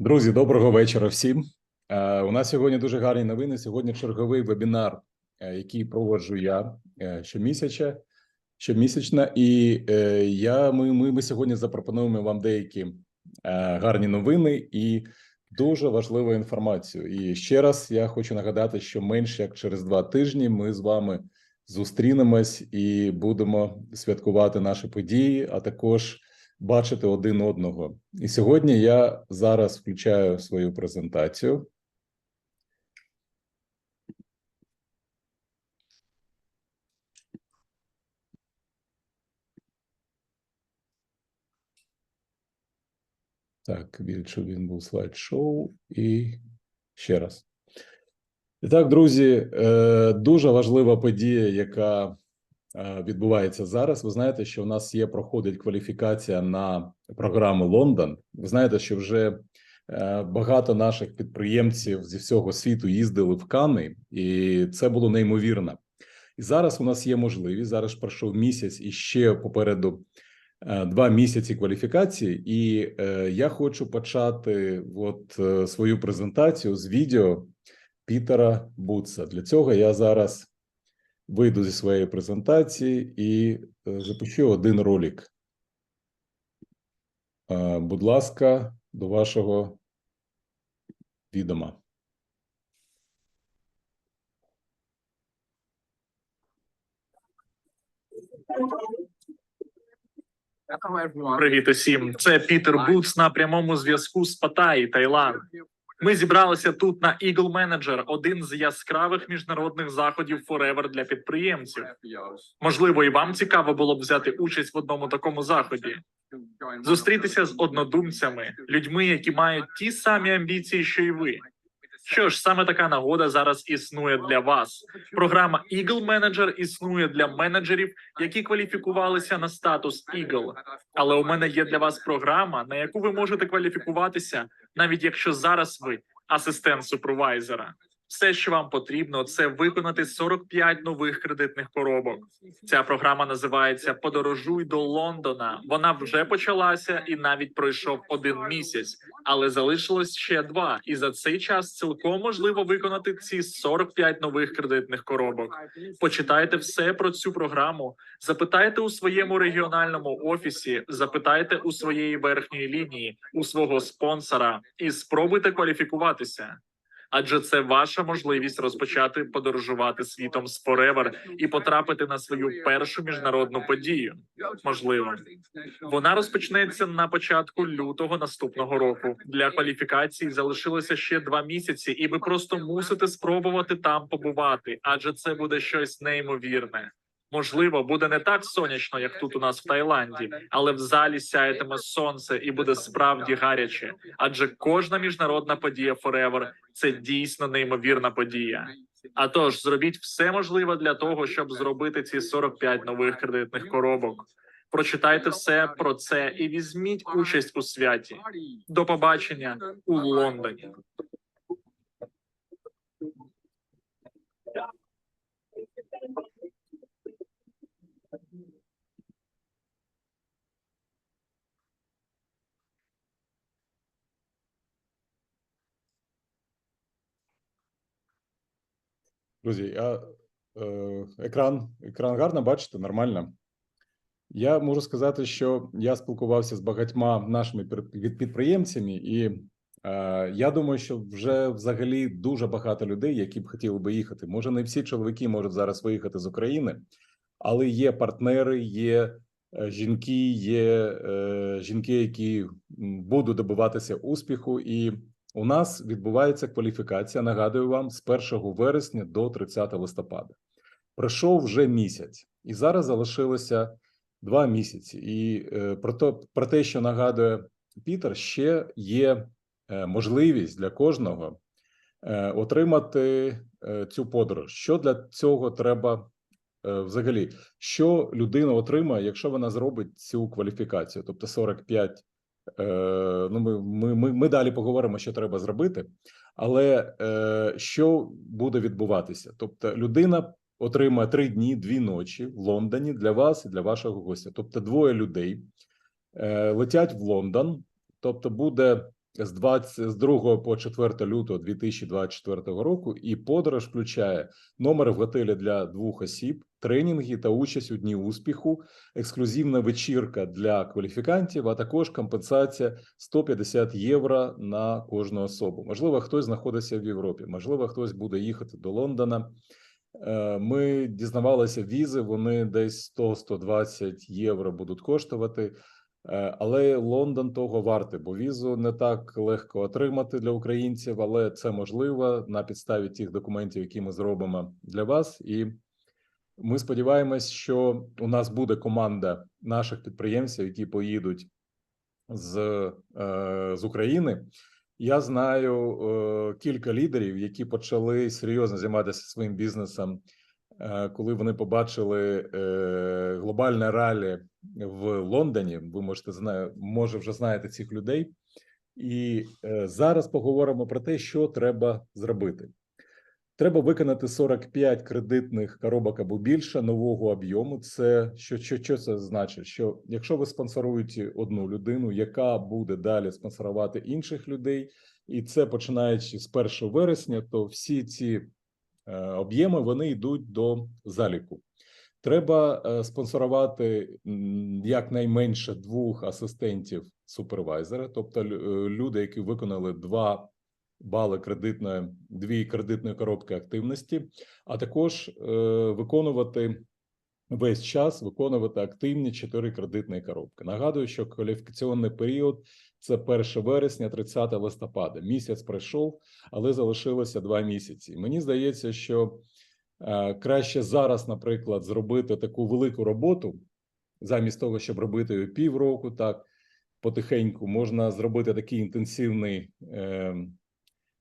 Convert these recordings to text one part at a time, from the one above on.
Друзі, доброго вечора всім. Е, У нас сьогодні дуже гарні новини. Сьогодні черговий вебінар, е, який проводжу я е, щомісяча, щомісячно. І я ми, ми, ми сьогодні запропонуємо вам деякі гарні новини і дуже важливу інформацію. І ще раз я хочу нагадати, що менше як через два тижні ми з вами зустрінемось і будемо святкувати наші події, а також бачити один одного. І сьогодні я зараз включаю свою презентацію. Так, більше він був слайд-шоу і ще раз. І так, друзі, е, дуже важлива подія, яка відбувається зараз. Ви знаєте, що в нас є проходить кваліфікація на програму Лондон. Ви знаєте, що вже е, багато наших підприємців зі всього світу їздили в Кани, і це було неймовірно. І зараз у нас є можливість. Зараз пройшов місяць і ще попереду е, два місяці кваліфікації. І е, я хочу почати от е, свою презентацію з відео Пітера Буца. Для цього я зараз вийду зі своєї презентації і е, запущу один ролик. Будь ласка, до вашого відома. Привіт усім. Це Пітер Бутс на прямому зв'язку з Паттайі, Таїланд. Ми зібралися тут на Eagle Manager, один з яскравих міжнародних заходів Forever для підприємців. Можливо, і вам цікаво було б взяти участь в одному такому заході. Зустрітися з однодумцями, людьми, які мають ті самі амбіції, що й ви. Що ж, саме така нагода зараз існує для вас. Програма Eagle Manager існує для менеджерів, які кваліфікувалися на статус Eagle. Але у мене є для вас програма, на яку ви можете кваліфікуватися, навіть якщо зараз ви асистент супровайзера. Все, що вам потрібно, це виконати 45 нових кредитних коробок. Ця програма називається Подорожуй до Лондона. Вона вже почалася і навіть пройшов один місяць, але залишилось ще два. І за цей час цілком можливо виконати ці 45 нових кредитних коробок. Почитайте все про цю програму. Запитайте у своєму регіональному офісі, запитайте у своєї верхньої лінії, у свого спонсора, і спробуйте кваліфікуватися. Адже це ваша можливість розпочати подорожувати світом з Forever і потрапити на свою першу міжнародну подію. Можливо, вона розпочнеться на початку лютого наступного року. Для кваліфікації залишилося ще два місяці, і ви просто мусите спробувати там побувати, адже це буде щось неймовірне. Можливо, буде не так сонячно, як тут у нас в Таїланді, але в залі сяятиме сонце і буде справді гаряче. Адже кожна міжнародна подія Forever – це дійсно неймовірна подія. А тож зробіть все можливе для того, щоб зробити ці 45 нових кредитних коробок. Прочитайте все про це і візьміть участь у святі. До побачення у Лондоні. Друзі, я, е, екран, екран гарно бачите, нормально. Я можу сказати, що я спілкувався з багатьма нашими підприємцями, і е, я думаю, що вже взагалі дуже багато людей, які б хотіли би їхати. Може, не всі чоловіки можуть зараз виїхати з України, але є партнери, є е, жінки, є е, жінки, які будуть добиватися успіху, і у нас відбувається кваліфікація. Нагадую вам з 1 вересня до 30 листопада. Пройшов вже місяць, і зараз залишилося два місяці. І е, про, то, про те, що нагадує Пітер, ще є е, можливість для кожного е, отримати цю подорож. Що для цього треба взагалі? Що людина отримає, якщо вона зробить цю кваліфікацію, тобто 45 Е, ну, ми, ми, ми, ми далі поговоримо, що треба зробити, але е, що буде відбуватися? Тобто, людина отримає три дні, дві ночі в Лондоні для вас і для вашого гостя. Тобто, двоє людей е, летять в Лондон, тобто буде з 20, з 2 по 4 лютого 2024 року, і подорож включає номер в готелі для двох осіб, тренінги та участь у дні успіху, ексклюзивна вечірка для кваліфікантів, а також компенсація 150 євро на кожну особу. Можливо, хтось знаходиться в Європі, можливо, хтось буде їхати до Лондона. Е, Ми дізнавалися візи, вони десь 100-120 євро будуть коштувати. Е, Але Лондон того вартий, бо візу не так легко отримати для українців, але це можливо на підставі тих документів, які ми зробимо для вас. І ми сподіваємось, що у нас буде команда наших підприємців, які поїдуть з, е, з України. Я знаю е, кілька лідерів, які почали серйозно займатися своїм бізнесом, коли вони побачили глобальне ралі в Лондоні. Ви можете зна, може вже знаєте цих людей. І е, зараз поговоримо про те, що треба зробити. Треба виконати 45 кредитних коробок або більше нового об'єму. Це що, що, що це значить? Що якщо ви спонсоруєте одну людину, яка буде далі спонсорувати інших людей, і це починаючи з 1 вересня, то всі ці е, об'єми вони йдуть до заліку. Треба е, спонсорувати якнайменше двох асистентів супервайзера, тобто е, люди, які виконали два бали кредитної, дві кредитної коробки активності, а також е, виконувати весь час виконувати активні чотири кредитні коробки. Нагадую, що кваліфікаційний період це 1 вересня, 30 листопада. Місяць пройшов, але залишилося два місяці. Мені здається, що краще зараз, наприклад, зробити таку велику роботу, замість того, щоб робити її півроку, так потихеньку можна зробити такий інтенсивний. Е,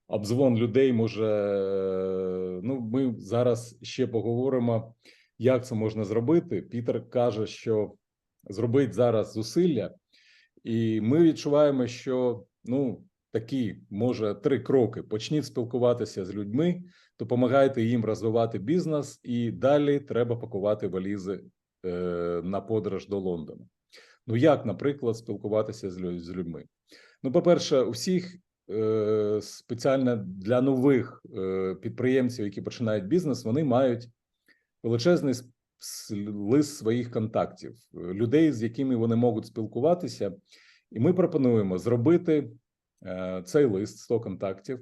обзвон людей може. е, Ну, ми зараз ще поговоримо, як це можна зробити. Пітер каже, що зробить зараз зусилля, і ми відчуваємо, що ну такі може три кроки: почніть спілкуватися з людьми, допомагайте їм розвивати бізнес, і далі треба пакувати валізи е, на подорож до Лондона. Ну як, наприклад, спілкуватися з лю- з людьми? Ну, по-перше, у всіх е, спеціально для нових е, підприємців, які починають бізнес, вони мають величезний лист своїх контактів, людей, з якими вони можуть спілкуватися. І ми пропонуємо зробити цей лист 100 контактів,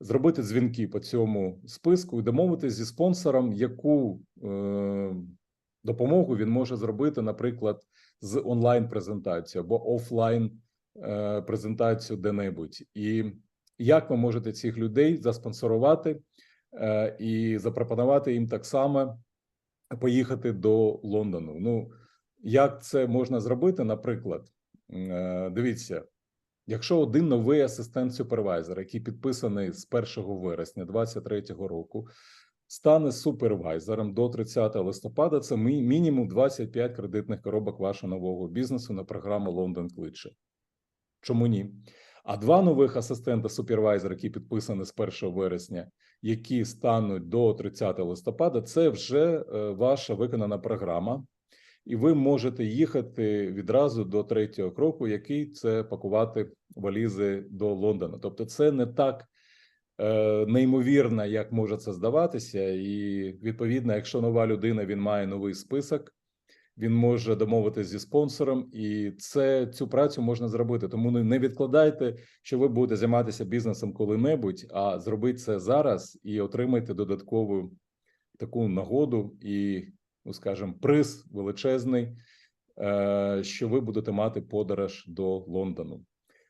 зробити дзвінки по цьому списку і домовитися зі спонсором, яку е, допомогу він може зробити, наприклад, з онлайн презентацією або офлайн е, презентацію де-небудь. І як ви можете цих людей заспонсорувати е, і запропонувати їм так само поїхати до Лондону? Ну, як це можна зробити? Наприклад, е, дивіться, якщо один новий асистент супервайзера, який підписаний з 1 вересня 2023 року, стане супервайзером до 30 листопада, це мі- мінімум 25 кредитних коробок вашого нового бізнесу на програму Лондон кличе. Чому ні? А два нових асистента супервайзера, які підписані з 1 вересня, які стануть до 30 листопада, це вже е, ваша виконана програма, і ви можете їхати відразу до третього кроку, який це пакувати валізи до Лондона. Тобто, це не так е, неймовірно, як може це здаватися. І відповідно, якщо нова людина він має новий список, він може домовитися зі спонсором, і це цю працю можна зробити. Тому не- відкладайте, що ви будете займатися бізнесом коли-небудь, а зробіть це зараз і отримайте додаткову таку нагоду і, ну скажімо, приз величезний, е, що ви будете мати подорож до Лондону.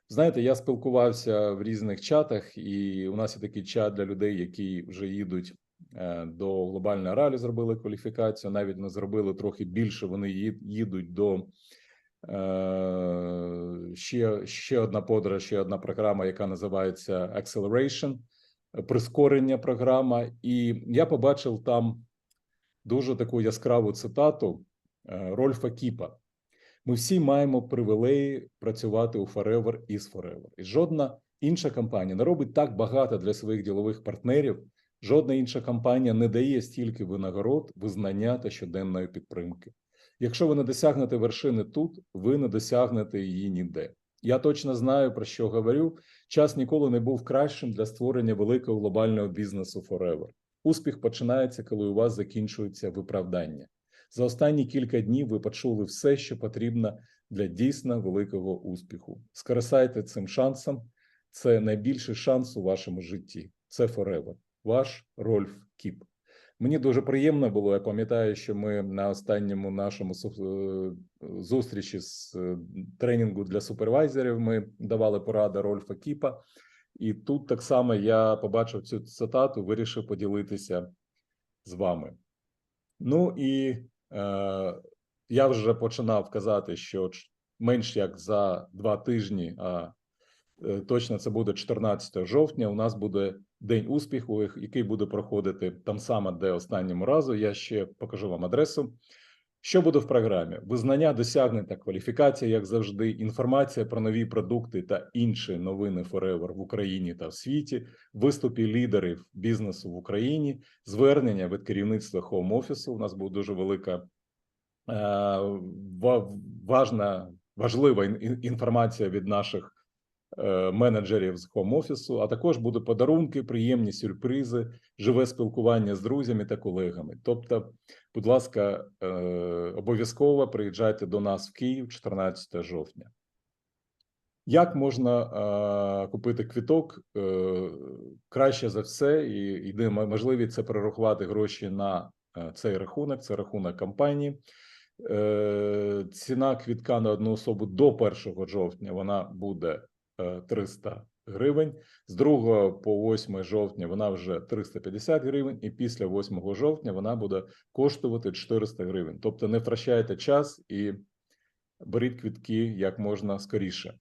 Знаєте, я спілкувався в різних чатах, і у нас є такий чат для людей, які вже їдуть е, до глобальної ралі, зробили кваліфікацію. Навіть не зробили трохи більше. Вони їдуть до е, ще, ще одна подорож, ще одна програма, яка називається Acceleration, прискорення програма. І я побачив там дуже таку яскраву цитату е, Рольфа Кіпа. Ми всі маємо привілеї працювати у Forever is Forever. І жодна інша компанія не робить так багато для своїх ділових партнерів. Жодна інша компанія не дає стільки винагород, визнання та щоденної підтримки. Якщо ви не досягнете вершини тут, ви не досягнете її ніде. Я точно знаю, про що говорю. Час ніколи не був кращим для створення великого глобального бізнесу Forever. Успіх починається, коли у вас закінчується виправдання. За останні кілька днів ви почули все, що потрібно для дійсно великого успіху. Скористайте цим шансом. Це найбільший шанс у вашому житті. Це Forever. Ваш Рольф Кіп. Мені дуже приємно було. Я пам'ятаю, що ми на останньому нашому е, зустрічі з е, тренінгу для супервайзерів ми давали поради Рольфа Кіпа. І тут так само я побачив цю цитату, вирішив поділитися з вами. Ну і е, я вже починав казати, що менш як за два тижні, а е, точно це буде 14 жовтня. У нас буде день успіху, який буде проходити там саме, де останньому разу. Я ще покажу вам адресу. Що буде в програмі? Визнання досягнень та кваліфікація, як завжди, інформація про нові продукти та інші новини Forever в Україні та в світі, виступи лідерів бізнесу в Україні, звернення від керівництва Home Office. У нас буде дуже велика е, важна, важлива ін- ін- інформація від наших менеджерів з Office, а також будуть подарунки, приємні сюрпризи, живе спілкування з друзями та колегами. Тобто, будь ласка, е, обов'язково приїжджайте до нас в Київ 14 жовтня. Як можна е, купити квіток? Е, краще за все, і йде можливість це перерахувати гроші на е, цей рахунок, це рахунок компанії. Е, ціна квітка на одну особу до 1 жовтня вона буде е, 300 гривень. З 2 по 8 жовтня вона вже 350 гривень, і після 8 жовтня вона буде коштувати 400 гривень. Тобто не втрачайте час і беріть квітки як можна скоріше.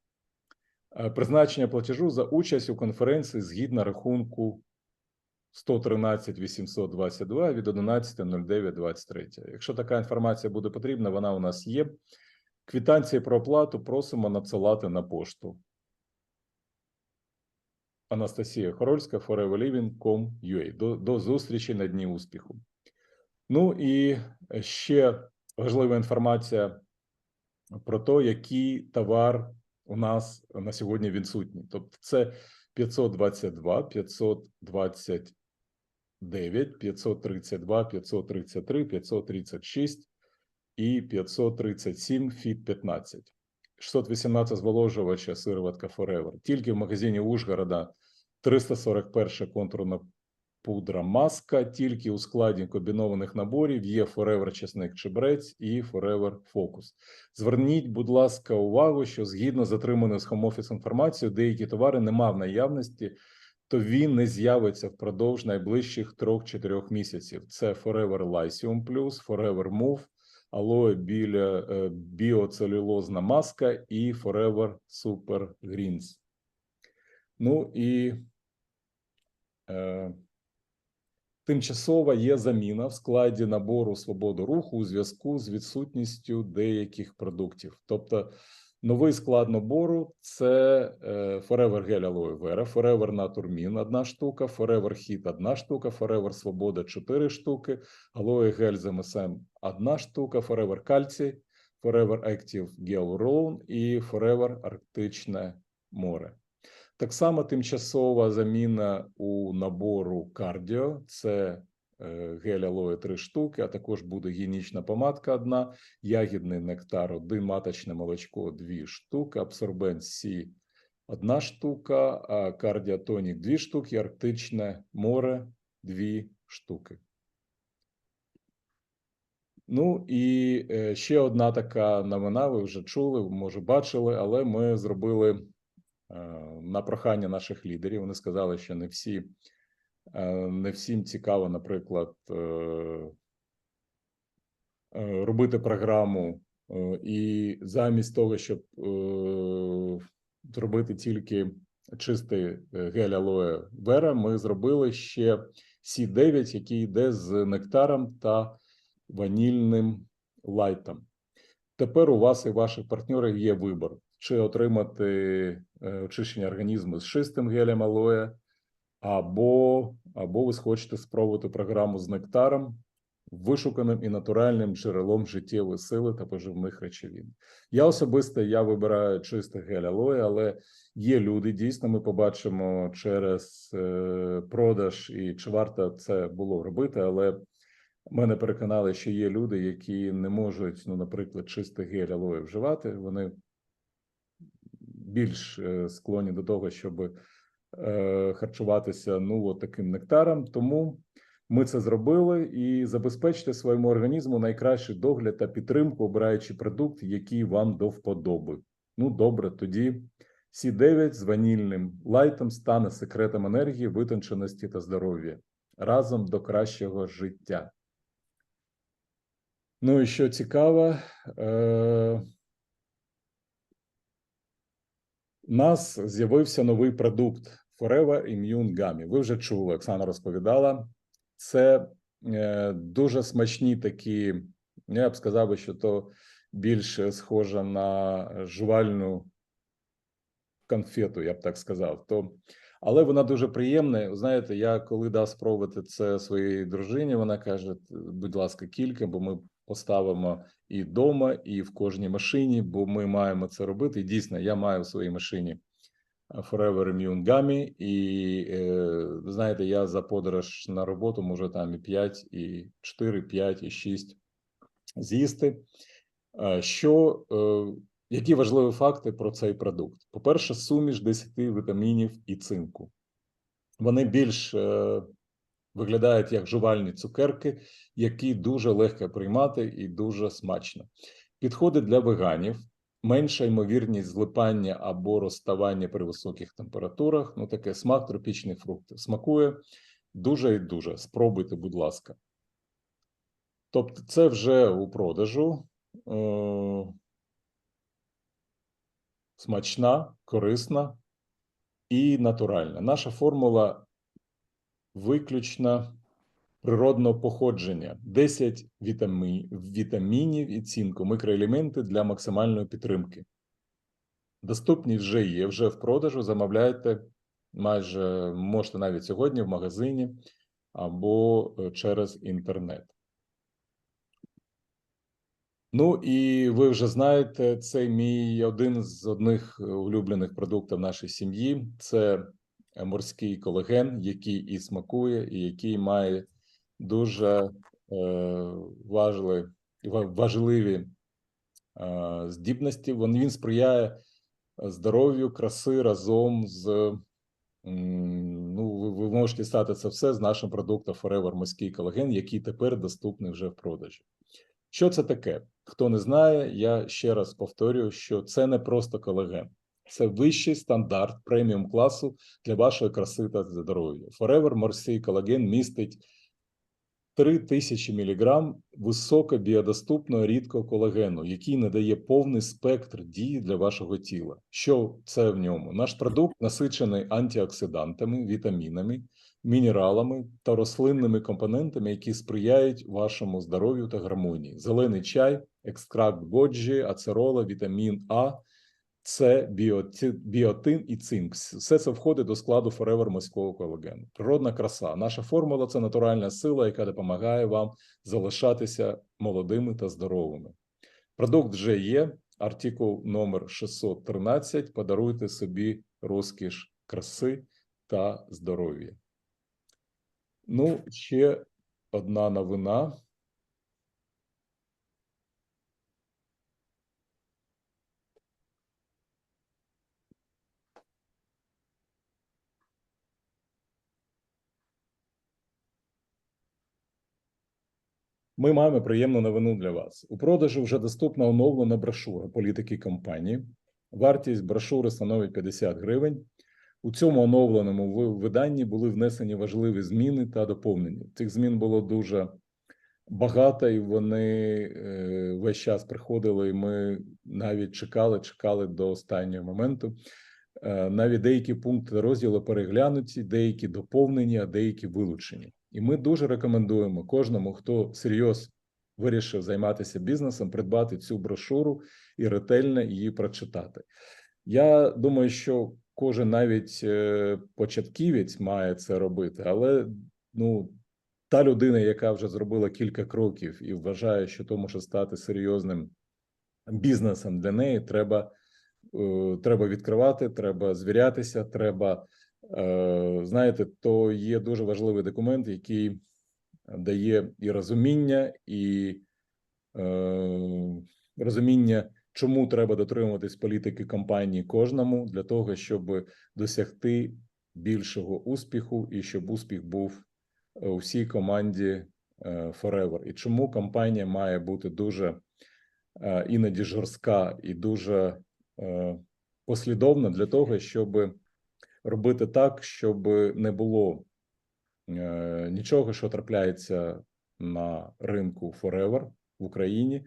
Е, Призначення платежу за участь у конференції згідно рахунку 113 822 від 11.09.23. Якщо така інформація буде потрібна, вона у нас є. Квитанції про оплату просимо надсилати на пошту. Анастасія Хорольська, foreverliving.com.ua. До, до зустрічі на Дні успіху. Ну і ще важлива інформація про те, який товар у нас на сьогодні відсутній. Тобто це 522, 529, 532, 533, 536 і 537 FIT 15. 618 зволожувача сироватка Forever. Тільки в магазині Ужгорода 341 контурна пудра маска. Тільки у складі комбінованих наборів є Forever чесник чебрець і Forever Focus. Зверніть, будь ласка, увагу, що згідно з отриманою з Home Office інформацією, деякі товари нема в наявності, то він не з'явиться впродовж найближчих 3-4 місяців. Це Forever Lycium Plus, Forever Move, Aloe біля е, біоцелюлозна маска і Forever Super Greens. Ну і е, тимчасова є заміна в складі набору свободу руху у зв'язку з відсутністю деяких продуктів. Тобто новий склад набору це е, Forever Gel Aloe Vera, Forever Naturmin – одна штука, Forever Heat – одна штука, Forever Свобода – 4 штуки, Aloe Gel з МСМ – одна штука, Forever Calci, Forever Active Gel Roll і Forever Арктичне море. Так само тимчасова заміна у набору кардіо це гель алоє 3 штуки, а також буде гігієнічна помадка одна, ягідний нектар, один маточне молочко 2 штуки, абсорбент Сі одна штука, а кардіотонік 2 штуки, арктичне море 2 штуки. Ну і е, ще одна така новина, ви вже чули, може бачили, але ми зробили е, на прохання наших лідерів. Вони сказали, що не всі е, не всім цікаво, наприклад, е, е, робити програму, е, і замість того, щоб е, зробити тільки чистий е, гель алоe вера, ми зробили ще Сі9, який йде з нектаром та ванільним лайтом. Тепер у вас і ваших партнерів є вибір, чи отримати е, очищення організму з чистим гелем алоє, або, або ви хочете спробувати програму з нектаром вишуканим і натуральним джерелом життєвої сили та поживних речовин. Я особисто я вибираю чисте гель алоє, але є люди. Дійсно, ми побачимо через е, продаж і чи варто це було робити, але мене переконали, що є люди, які не можуть, ну, наприклад, чисте гель алоє вживати. Вони більш е, склонні до того, щоб е, харчуватися ну таким нектаром. Тому ми це зробили і забезпечте своєму організму найкращий догляд та підтримку, обираючи продукт, який вам до вподоби. Ну добре, тоді Сі9 з ванільним лайтом стане секретом енергії, витонченості та здоров'я разом до кращого життя. Ну і що цікаво, е- у нас з'явився новий продукт Forever Immune Gummy. Ви вже чули, Оксана розповідала. Це е, дуже смачні такі. Я б сказав, що то більше схоже на жувальну конфету, я б так сказав. То, але вона дуже приємна. Знаєте, я коли дав спробувати це своїй дружині, вона каже: будь ласка, кілька, бо ми поставимо і вдома, і в кожній машині, бо ми маємо це робити. І дійсно, я маю в своїй машині Forever Immune Gummy, і е, ви знаєте, я за подорож на роботу можу там і 5, і 4, 5, і 6 з'їсти. Що, які важливі факти про цей продукт? По-перше, суміш 10 вітамінів і цинку. Вони більш е, виглядають як жувальні цукерки, які дуже легко приймати і дуже смачно. Підходить для веганів, менша ймовірність злипання або розставання при високих температурах. Ну, таке смак тропічних фруктів. Смакує дуже і дуже. Спробуйте, будь ласка. Тобто, це вже у продажу. Е, Смачна, корисна і натуральна. Наша формула виключно природного походження, 10 вітамі... вітамінів і цінку, мікроелементи для максимальної підтримки. Доступні вже є, вже в продажу. Замовляйте майже можете навіть сьогодні в магазині або е, через інтернет. Ну і ви вже знаєте, це мій один з одних улюблених продуктів нашої сім'ї. Це морський колаген, який і смакує, і який має дуже е, важливі, важливі е, здібності. Він, він сприяє здоров'ю, краси разом з. Ну, ви, ви можете стати це все з нашим продуктом Forever морський колаген, який тепер доступний вже в продажі. Що це таке? Хто не знає, я ще раз повторюю, що це не просто колаген, це вищий стандарт преміум класу для вашої краси та здоров'я. Forever морський колаген містить 3000 мг високобіодоступного рідкого колагену, який надає повний спектр дії для вашого тіла. Що це в ньому? Наш продукт насичений антиоксидантами, вітамінами, мінералами та рослинними компонентами, які сприяють вашому здоров'ю та гармонії. Зелений чай, екстракт годжі, ацерола, вітамін А, Біоти- біотин і цинк. Все це входить до складу Forever морського колагену. Природна краса. Наша формула це натуральна сила, яка допомагає вам залишатися молодими та здоровими. Продукт вже є. Артикул номер 613. Подаруйте собі розкіш краси та здоров'я. Ну, ще одна новина. Ми маємо приємну новину для вас. У продажу вже доступна оновлена брошура політики компанії. Вартість брошури становить 50 гривень. У цьому оновленому виданні були внесені важливі зміни та доповнення. Цих змін було дуже багато, і вони е, весь час приходили. І ми навіть чекали, чекали до останнього моменту. Е, навіть деякі пункти розділу переглянуті, деякі доповнені, а деякі вилучені. І ми дуже рекомендуємо кожному, хто серйоз вирішив займатися бізнесом, придбати цю брошуру і ретельно її прочитати. Я думаю, що кожен навіть е, початківець має це робити, але ну та людина, яка вже зробила кілька кроків і вважає, що то може стати серйозним бізнесом для неї, треба, е, треба відкривати, треба звірятися, треба, знаєте, то є дуже важливий документ, який дає і розуміння, і е, розуміння, чому треба дотримуватись політики компанії кожному для того, щоб досягти більшого успіху, і щоб успіх був у всій команді е, Forever. І чому компанія має бути дуже е, іноді жорстка і дуже е, послідовна для того, щоб робити так, щоб не було е, нічого, що трапляється на ринку Forever в Україні,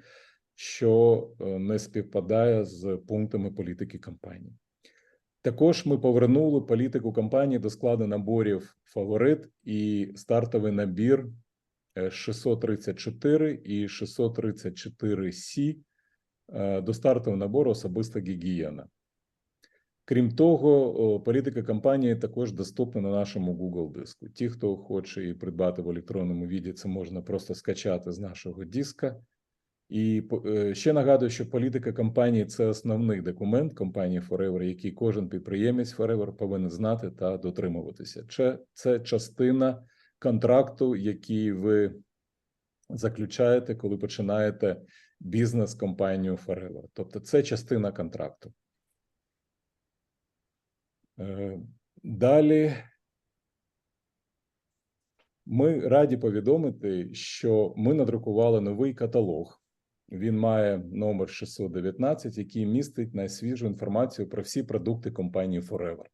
що е, не співпадає з пунктами політики компанії. Також ми повернули політику компанії до складу наборів фаворит і стартовий набір е, 634 і 634 Сі е, до стартового набору особиста гігієна. Крім того, політика компанії також доступна на нашому Google диску. Ті, хто хоче її придбати в електронному віді, це можна просто скачати з нашого диска. І е, ще нагадую, що політика компанії це основний документ компанії Forever, який кожен підприємець Forever повинен знати та дотримуватися. Це, це частина контракту, який ви заключаєте, коли починаєте бізнес з компанією Forever. Тобто, це частина контракту. Е, Далі ми раді повідомити, що ми надрукували новий каталог. Він має номер 619, який містить найсвіжу інформацію про всі продукти компанії Forever.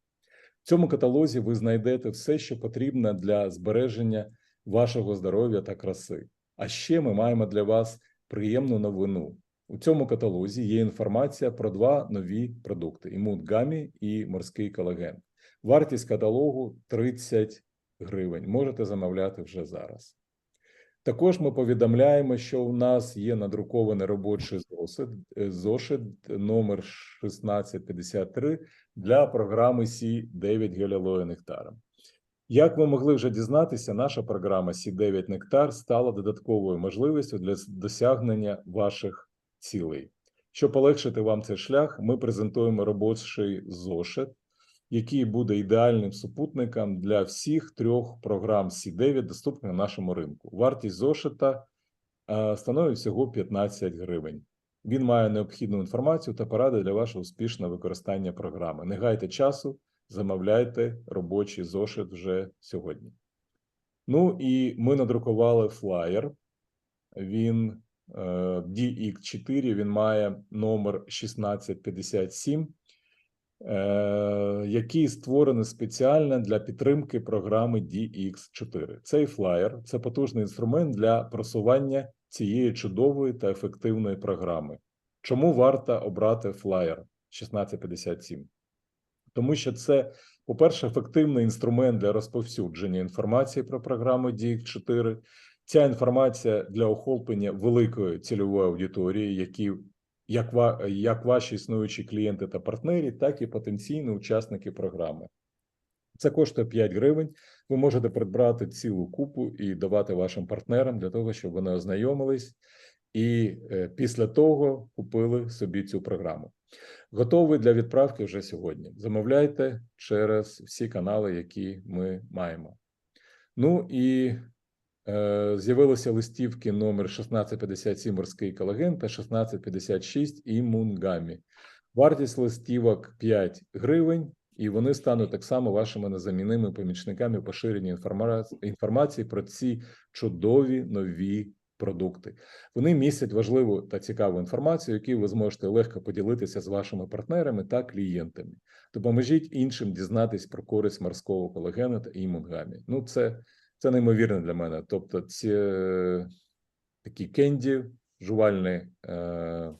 В цьому каталозі ви знайдете все, що потрібно для збереження вашого здоров'я та краси. А ще ми маємо для вас приємну новину. У цьому каталозі є інформація про два нові продукти: імут гамі і морський колаген. Вартість каталогу 30 гривень. Можете замовляти вже зараз. Також ми повідомляємо, що у нас є надрукований робочий зошит, е, зошит номер 1653 для програми Сі 9 гелялою нектаром. Як ви могли вже дізнатися, наша програма Сі 9 Нектар стала додатковою можливістю для досягнення ваших цілей. Щоб полегшити вам цей шлях, ми презентуємо робочий зошит, який буде ідеальним супутником для всіх трьох програм Сі9, доступних на нашому ринку. Вартість зошита е, становить всього 15 гривень. Він має необхідну інформацію та поради для вашого успішного використання програми. Не гайте часу, замовляйте робочий зошит вже сьогодні. Ну і ми надрукували флаєр. Він DX4, він має номер 1657 е, який створений спеціально для підтримки програми DX4. Цей флаєр це потужний інструмент для просування цієї чудової та ефективної програми. Чому варто обрати флаєр 1657? Тому що це, по-перше, ефективний інструмент для розповсюдження інформації про програму DX4. Ця інформація для охоплення великої цільової аудиторії, які як, як ваші існуючі клієнти та партнери, так і потенційні учасники програми. Це коштує 5 гривень. Ви можете придбати цілу купу і давати вашим партнерам для того, щоб вони ознайомились і е, після того купили собі цю програму. Готовий для відправки вже сьогодні. Замовляйте через всі канали, які ми маємо. Ну і з'явилися листівки номер 1657 морський колаген та 1656 імунгамі. Вартість листівок 5 гривень, і вони стануть так само вашими незамінними помічниками поширення інформації, інформації про ці чудові нові продукти. Вони містять важливу та цікаву інформацію, яку ви зможете легко поділитися з вашими партнерами та клієнтами. Допоможіть іншим дізнатись про користь морського колагену та імунгамі. Ну, це, це неймовірно для мене. Тобто, ці е, такі кенді, жувальні е,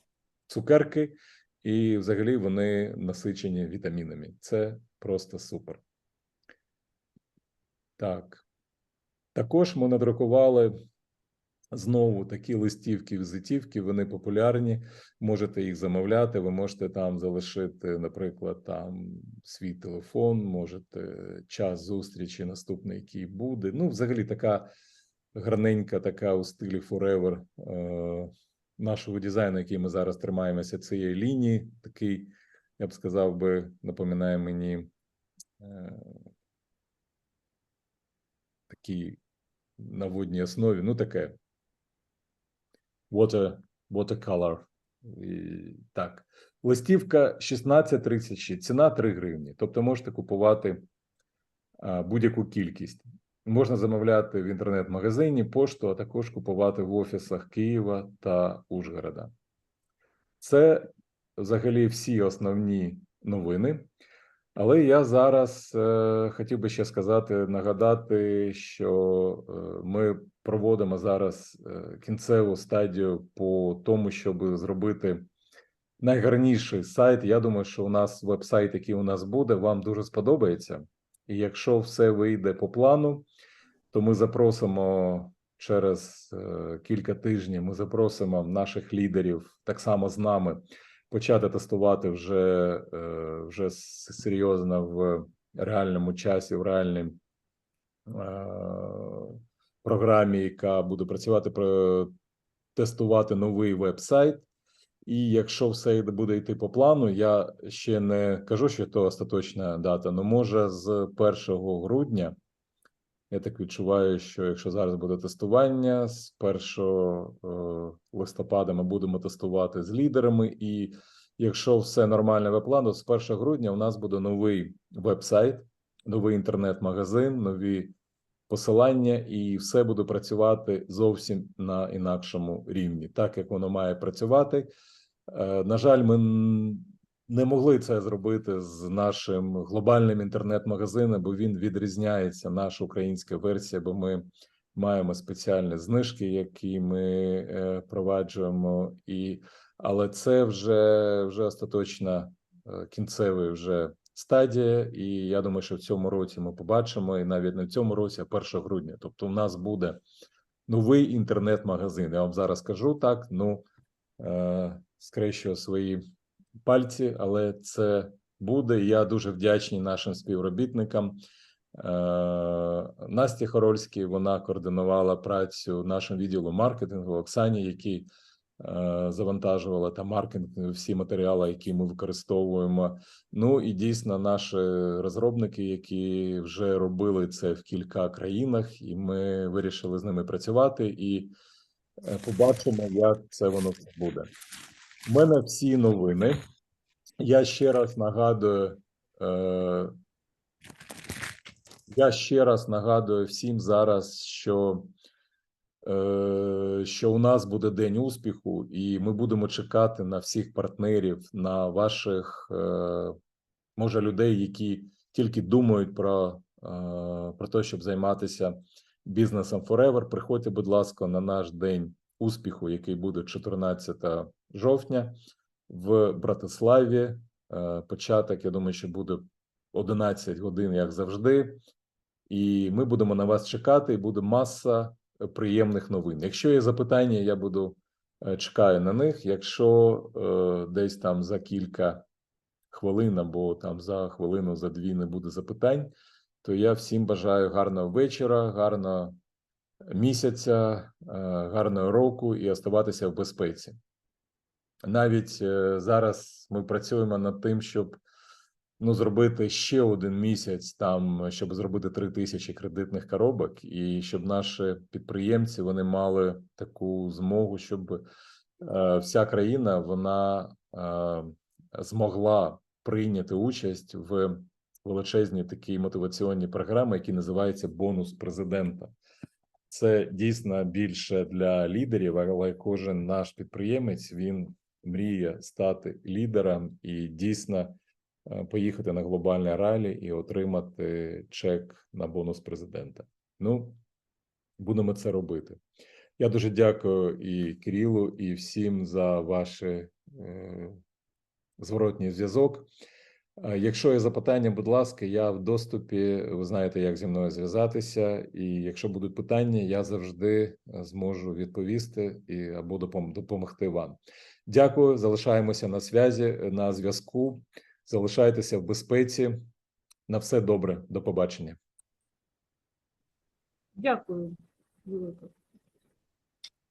цукерки, і взагалі вони насичені вітамінами. Це просто супер. Так. Також ми надрукували знову такі листівки, візитівки, вони популярні. Можете їх замовляти. Ви можете там залишити, наприклад, там свій телефон, можете час зустрічі наступний, який буде. Ну, взагалі, така гарненька така у стилі Forever е, нашого дизайну, який ми зараз тримаємося цієї лінії. Такий, я б сказав би, напоминає мені е, такий на водній основі, ну таке water, watercolor. І, так. Листівка 1636, ціна 3 гривні. Тобто можете купувати а, будь-яку кількість. Можна замовляти в інтернет-магазині, пошту, а також купувати в офісах Києва та Ужгорода. Це взагалі всі основні новини. Але я зараз е, хотів би ще сказати, нагадати, що е, ми проводимо зараз е, кінцеву стадію по тому, щоб зробити найгарніший сайт. Я думаю, що у нас веб-сайт, який у нас буде, вам дуже сподобається. І якщо все вийде по плану, то ми запросимо через е, кілька тижнів. Ми запросимо наших лідерів так само з нами почати тестувати вже, е, вже серйозно в реальному часі, в реальній програмі, яка буде працювати про тестувати новий веб-сайт. І якщо все буде йти по плану, я ще не кажу, що це остаточна дата, але може з 1 грудня. Я так відчуваю, що якщо зараз буде тестування, з 1 е, листопада ми будемо тестувати з лідерами, і якщо все нормально по плану, з 1 грудня у нас буде новий веб-сайт, новий інтернет-магазин, нові посилання, і все буде працювати зовсім на інакшому рівні, так як воно має працювати. Е, На жаль, ми не могли це зробити з нашим глобальним інтернет-магазином, бо він відрізняється, наша українська версія, бо ми маємо спеціальні знижки, які ми е, впроваджуємо, і але це вже, вже остаточна е, кінцева вже стадія, і я думаю, що в цьому році ми побачимо, і навіть не в цьому році, а 1 грудня. Тобто, у нас буде новий інтернет-магазин. Я вам зараз кажу так. Ну е, скрещую свої пальці, але це буде. Я дуже вдячний нашим співробітникам. Е, Насті Хорольській вона координувала працю нашому відділу маркетингу Оксані, який завантажувала та маркетинг всі матеріали, які ми використовуємо. Ну і дійсно наші розробники, які вже робили це в кілька країнах, і ми вирішили з ними працювати і е, побачимо, як це воно буде. У мене всі новини. Я ще раз нагадую. Е, я ще раз нагадую всім зараз, що, е, що у нас буде день успіху, і ми будемо чекати на всіх партнерів, на ваших, е, може, людей, які тільки думають про, е, про те, щоб займатися бізнесом Forever. Приходьте, будь ласка, на наш день успіху, який буде 14 жовтня в Братиславі. Е, Початок, я думаю, що буде 11 годин, як завжди. І ми будемо на вас чекати, і буде маса е, приємних новин. Якщо є запитання, я буду е, чекаю на них. Якщо е, десь там за кілька хвилин або там за хвилину, за дві не буде запитань, то я всім бажаю гарного вечора, гарного місяця, е, гарного року і оставатися в безпеці. Навіть зараз ми працюємо над тим, щоб ну, зробити ще один місяць, там, щоб зробити три тисячі кредитних коробок, і щоб наші підприємці вони мали таку змогу, щоб е, вся країна вона е, змогла прийняти участь в величезній такій мотиваційній програмі, які називається бонус президента. Це дійсно більше для лідерів, але кожен наш підприємець він мріє стати лідером і дійсно поїхати на глобальне ралі і отримати чек на бонус президента. Ну, будемо це робити. Я дуже дякую і Кирилу, і всім за ваш е, зворотній зв'язок. Е, Якщо є запитання, будь ласка, я в доступі. Ви знаєте, як зі мною зв'язатися. І якщо будуть питання, я завжди е, зможу відповісти і або допом- допомогти вам. Дякую. Залишаємося на зв'язі, на зв'язку. Залишайтеся в безпеці. На все добре. До побачення. Дякую. Так.